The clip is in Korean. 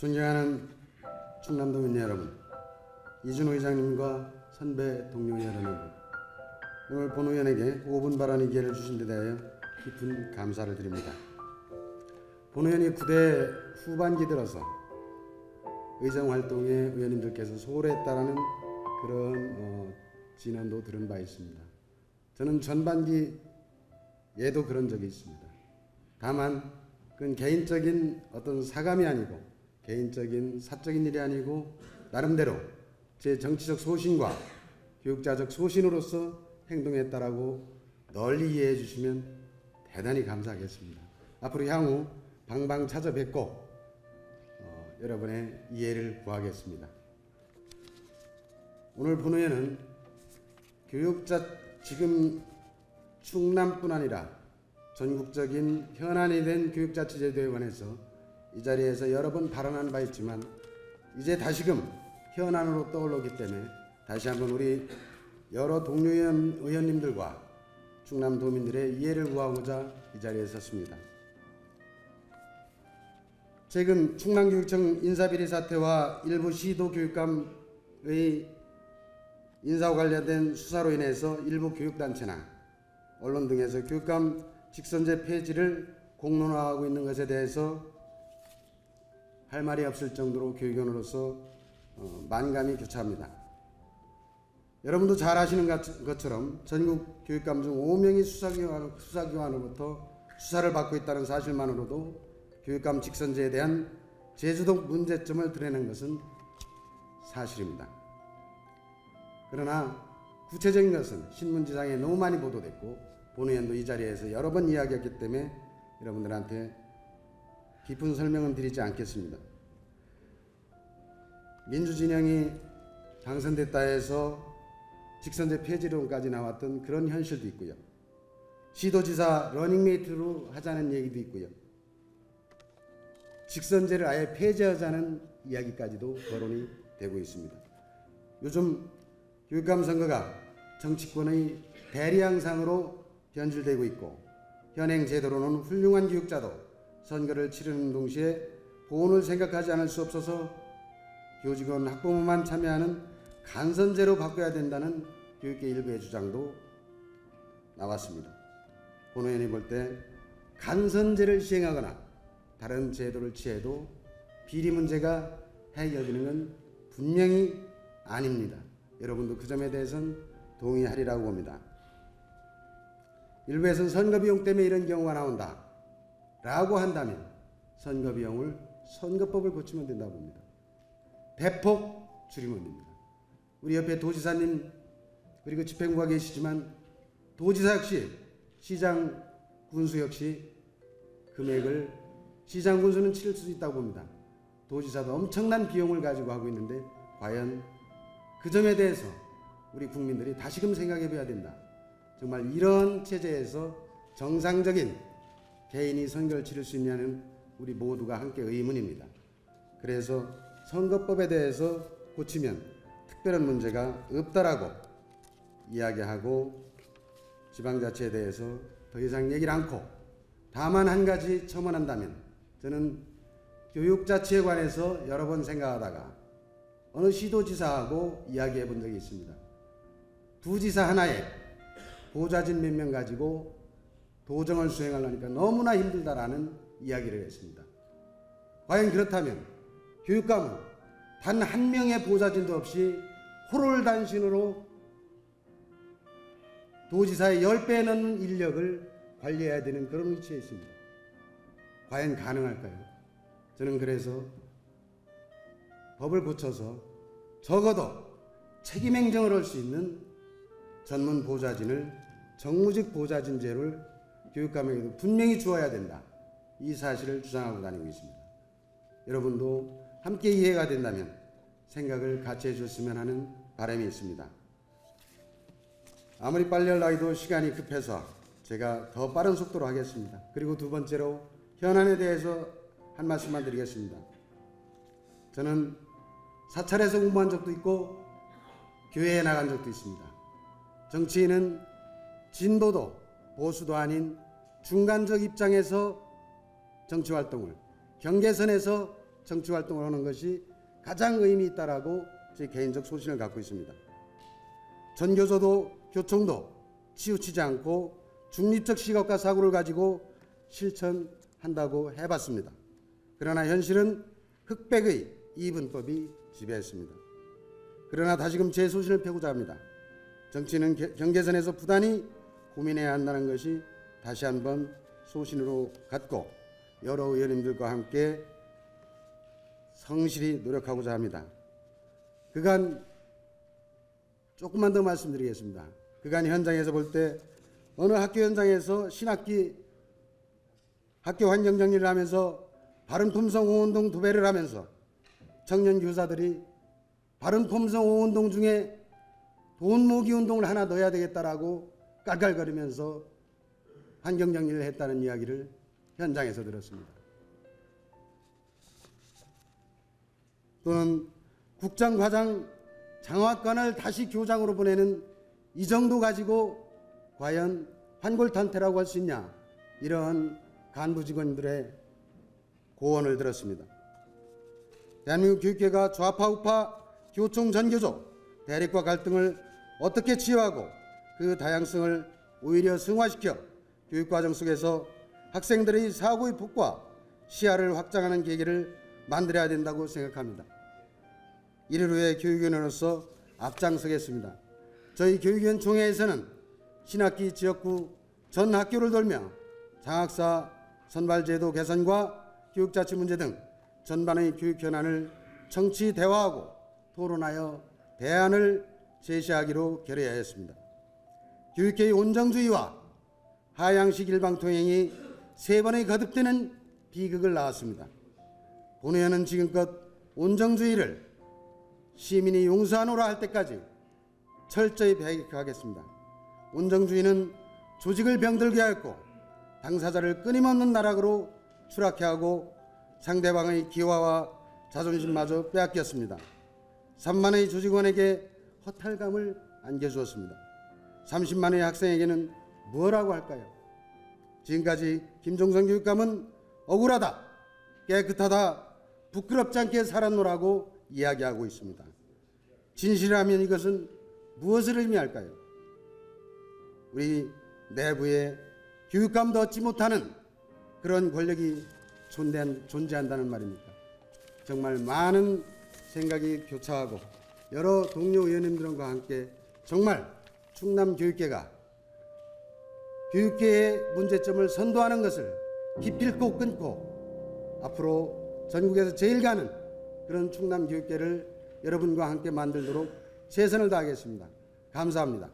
존경하는 충남도민 여러분, 이준호 회장님과 선배 동료 여러분, 오늘 본 의원에게 5분 발언의 기회를 주신 데 대하여 깊은 감사를 드립니다. 본 의원이 9대 후반기 들어서 의정 활동에 의원님들께서 소홀했다라는 그런 어, 진언도 들은 바 있습니다. 저는 전반기 예도 그런 적이 있습니다. 다만 그건 개인적인 어떤 사감이 아니고 개인적인 사적인 일이 아니고 나름대로 제 정치적 소신과 교육자적 소신으로서 행동했다라고 널리 이해해 주시면 대단히 감사하겠습니다. 앞으로 향후 방방 찾아뵙고 어, 여러분의 이해를 구하겠습니다. 오늘 본회의는 교육자 지금 충남뿐 아니라 전국적인 현안이 된 교육자치제도에 관해서 이 자리에서 여러 번 발언한 바 있지만 이제 다시금 현안으로 떠올르기 때문에 다시 한번 우리 여러 동료 의원, 의원님들과 충남 도민들의 이해를 구하고자 이 자리에 섰습니다. 최근 충남교육청 인사비리 사태와 일부 시도 교육감의 인사와 관련된 수사로 인해서 일부 교육단체나 언론 등에서 교육감 직선제 폐지를 공론화하고 있는 것에 대해서 할 말이 없을 정도로 교육원으로서 어, 만감이 교차합니다. 여러분도 잘 아시는 것처럼 전국 교육감 중 5명이 수사기관, 수사기관으로부터 수사를 받고 있다는 사실만으로도 교육감 직선제에 대한 제주도 문제점을 드러낸 것은 사실입니다. 그러나 구체적인 것은 신문지상에 너무 많이 보도됐고 본 의원도 이 자리에서 여러 번 이야기했기 때문에 여러분들한테 깊은 설명은 드리지 않겠습니다. 민주진영이 당선됐다 해서 직선제 폐지론까지 나왔던 그런 현실도 있고요. 시도지사 러닝메이트로 하자는 얘기도 있고요. 직선제를 아예 폐지하자는 이야기까지도 거론이 되고 있습니다. 요즘 교육감 선거가 정치권의 대리양상으로 변질되고 있고 현행 제도로는 훌륭한 교육자도 선거를 치르는 동시에 보온을 생각하지 않을 수 없어서 교직원 학부모만 참여하는 간선제로 바꿔야 된다는 교육계 일부의 주장도 나왔습니다. 본 의원이 볼 때 간선제를 시행하거나 다른 제도를 취해도 비리 문제가 해결되는 건 분명히 아닙니다. 여러분도 그 점에 대해서는 동의하리라고 봅니다. 일부에서는 선거 비용 때문에 이런 경우가 나온다. 라고 한다면 선거 비용을 선거법을 고치면 된다고 봅니다. 대폭 줄이면 됩니다. 우리 옆에 도지사님 그리고 집행부가 계시지만 도지사 역시 시장 군수 역시 금액을 시장 군수는 치를 수 있다고 봅니다. 도지사도 엄청난 비용을 가지고 하고 있는데 과연 그 점에 대해서 우리 국민들이 다시금 생각해 봐야 된다. 정말 이런 체제에서 정상적인 개인이 선거를 치를 수 있냐는 우리 모두가 함께 의문입니다. 그래서 선거법에 대해서 고치면 특별한 문제가 없다라고 이야기하고 지방자치에 대해서 더 이상 얘기를 않고 다만 한 가지 첨언한다면 저는 교육자치에 관해서 여러 번 생각하다가 어느 시도지사하고 이야기해 본 적이 있습니다. 두 지사 하나에 보좌진 몇 명 가지고 도정을 수행하려니까 너무나 힘들다라는 이야기를 했습니다. 과연 그렇다면 교육감은 단 한 명의 보좌진도 없이 호롤단신으로 도지사의 10배 넘는 인력을 관리해야 되는 그런 위치에 있습니다. 과연 가능할까요? 저는 그래서 법을 고쳐서 적어도 책임 행정을 할 수 있는 전문 보좌진을 정무직 보좌진제를 교육감에게도 분명히 주어야 된다. 이 사실을 주장하고 다니고 있습니다. 여러분도 함께 이해가 된다면 생각을 같이 해줬으면 하는 바람이 있습니다. 아무리 빨리 하려도 시간이 급해서 제가 더 빠른 속도로 하겠습니다. 그리고 두 번째로 현안에 대해서 한 말씀만 드리겠습니다. 저는 사찰에서 공부한 적도 있고 교회에 나간 적도 있습니다. 정치인은 진보도 보수도 아닌 중간적 입장에서 정치 활동을 경계선에서 정치 활동을 하는 것이 가장 의미 있다라고 제 개인적 소신을 갖고 있습니다. 전교조도 교총도 치우치지 않고 중립적 시각과 사고를 가지고 실천한다고 해봤습니다. 그러나 현실은 흑백의 이분법이 지배했습니다. 그러나 다시금 제 소신을 펴고자 합니다. 정치는 게- 경계선에서 부단히 고민해야 한다는 것이 다시 한번 소신으로 갖고 여러 의원님들과 함께 성실히 노력하고자 합니다. 그간 조금만 더 말씀드리겠습니다. 그간 현장에서 볼 때 어느 학교 현장에서 신학기 학교 환경 정리를 하면서 바른 품성 호운동 두 배를 하면서 청년 교사들이 바른 품성 호운동 중에 돈 모기 운동을 하나 넣어야 되겠다라고 깔깔거리면서 환경 정리를 했다는 이야기를 현장에서 들었습니다. 또는 국장 과장 장학관을 다시 교장으로 보내는 이 정도 가지고 과연 환골탄태라고 할 수 있냐 이러한 간부 직원들의 고언을 들었습니다. 대한민국 교육계가 좌파 우파 교총 전교조 대립과 갈등을 어떻게 치유하고 그 다양성을 오히려 승화시켜 교육과정 속에서 학생들의 사고의 폭과 시야를 확장하는 계기를 만들어야 된다고 생각합니다. 이를 위해 교육위원으로서 앞장서겠습니다. 저희 교육위원 총회에서는 신학기 지역구 전 학교를 돌며 장학사 선발제도 개선과 교육자치 문제 등 전반의 교육 현안을 정치 대화하고 토론하여 대안을 제시하기로 결의하였습니다. 교육계의 온정주의와 하향식 일방통행이 세 번의 거듭되는 비극을 낳았습니다. 본회의는 지금껏 온정주의를 시민이 용서하노라 할 때까지 철저히 배격하겠습니다. 온정주의는 조직을 병들게 하였고 당사자를 끊임없는 나락으로 추락해 하고 상대방의 기화와 자존심마저 빼앗겼습니다. 3만의 조직원에게 허탈감을 안겨주었습니다. 30만의 학생에게는 뭐라고 할까요? 지금까지 김종선 교육감은 억울하다, 깨끗하다, 부끄럽지 않게 살았노라고 이야기하고 있습니다. 진실이라면 이것은 무엇을 의미할까요? 우리 내부에 교육감도 얻지 못하는 그런 권력이 존재한, 존재한다는 말입니까? 정말 많은 생각이 교차하고 여러 동료 의원님들과 함께 정말 충남 교육계가 교육계의 문제점을 선도하는 것을 기필코 끊고 앞으로 전국에서 제일 가는 그런 충남 교육계를 여러분과 함께 만들도록 최선을 다하겠습니다. 감사합니다.